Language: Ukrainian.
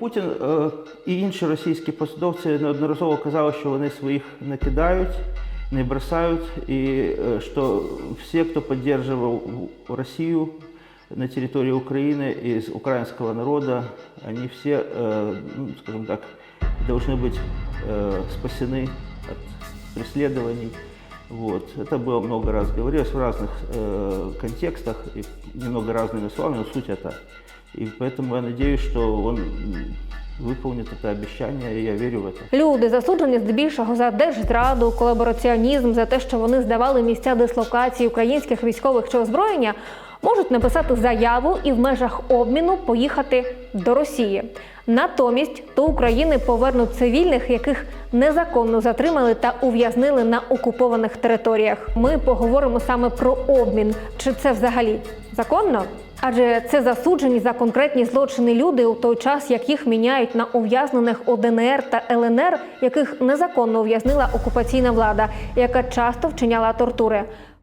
Путін е, і інші російські посадовці неодноразово казали, що вони своїх не кидають, не бросають, і е, що всі, хто підтримував Росію на території України із українського народу, вони всі, е, ну, скажімо так, должны быть э, спасены от преследований. Вот. Это было много раз говорилось в разных э, контекстах и немного разными словами, но суть это. И поэтому я надеюсь, что он м, выполнит это обещание, и я верю в это. Люди засуджені здебільшого за держзраду, колабораціонізм, за те, що вони здавали місця дислокації українських військових чи озброєння, можуть написати заяву і в межах обміну поїхати до Росії. Натомість до України повернуть цивільних, яких незаконно затримали та ув'язнили на окупованих територіях. Ми поговоримо саме про обмін. Чи це взагалі законно? Адже це засуджені за конкретні злочини люди у той час, як їх міняють на ув'язнених ОДНР та ЛНР, яких незаконно ув'язнила окупаційна влада, яка часто вчиняла тортури.